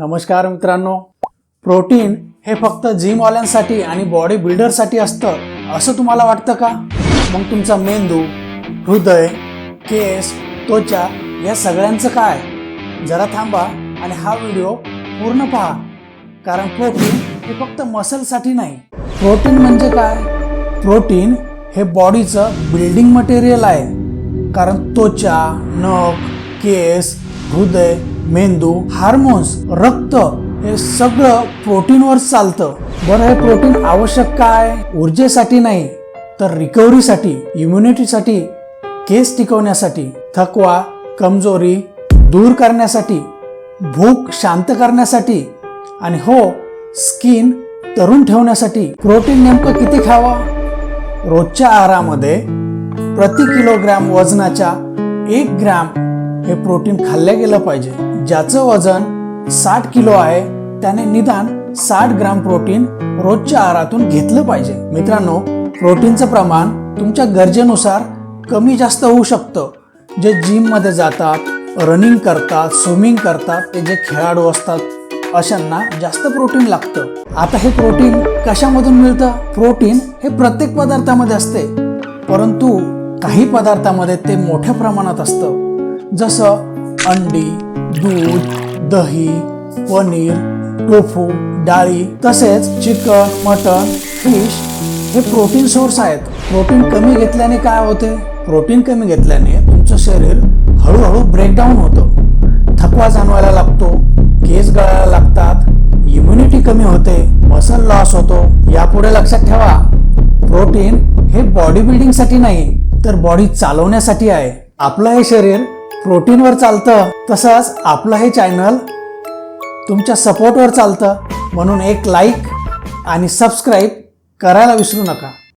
नमस्कार मित्रांनो. प्रोटीन हे फक्त जिमवाल्यांसाठी आणि बॉडी बिल्डरसाठी असतं असं तुम्हाला वाटतं का? मग तुमचा मेंदू हृदय केस त्वचा या सगळ्यांचं काय? जरा थांबा आणि हा व्हिडिओ पूर्ण पहा. कारण प्रोटीन हे फक्त मसलसाठी नाही. प्रोटीन म्हणजे काय? प्रोटीन हे बॉडीचं बिल्डिंग मटेरियल आहे. कारण त्वचा नख केस हृदय मेंदू हार्मोन्स रक्त हे सगळं प्रोटीनवर चालतं. बरं हे प्रोटीन आवश्यक काय? ऊर्जेसाठी नाही तर रिकव्हरीसाठी इम्युनिटीसाठी केस टिकवण्यासाठी थकवा कमजोरी दूर करण्यासाठी भूक शांत करण्यासाठी आणि हो स्किन तरुण ठेवण्यासाठी. प्रोटीन नेमकं किती खावं? रोजच्या आहारामध्ये प्रति किलोग्रॅम वजनाच्या एक ग्रॅम हे प्रोटीन खाल्लं गेलं पाहिजे. ज्याचं वजन साठ किलो आहे त्याने निदान साठ ग्राम प्रोटीन रोजच्या आहारातून घेतलं पाहिजे. मित्रांनो प्रोटीनचं प्रमाण तुमच्या गरजेनुसार कमी जास्त होऊ शकतं. जे जिममध्ये जातात रनिंग करतात स्विमिंग करतात ते जे खेळाडू असतात अशांना जास्त प्रोटीन लागतं. आता हे प्रोटीन कशामधून मिळतं? प्रोटीन हे प्रत्येक पदार्थामध्ये असते. परंतु काही पदार्थामध्ये ते मोठ्या प्रमाणात असतं. जसं अंडी दूध दही पनीर टोफू डाळी तसेच चिकन मटन फिश हे प्रोटीन सोर्स आहेत. प्रोटीन कमी घेतल्याने काय होते? प्रोटीन कमी घेतल्याने तुमचं शरीर हळूहळू ब्रेकडाऊन होतं. थकवा जाणवायला लागतो केस गळायला लागतात इम्युनिटी कमी होते मसल लॉस होतो. यापुढे लक्षात ठेवा प्रोटीन हे बॉडी बिल्डिंगसाठी नाही तर बॉडी चालवण्यासाठी आहे. आपलं हे शरीर प्रोटीनवर चालतं तसंच आपलं हे चॅनल तुमच्या सपोर्टवर चालतं. म्हणून एक लाईक आणि सबस्क्राईब करायला विसरू नका.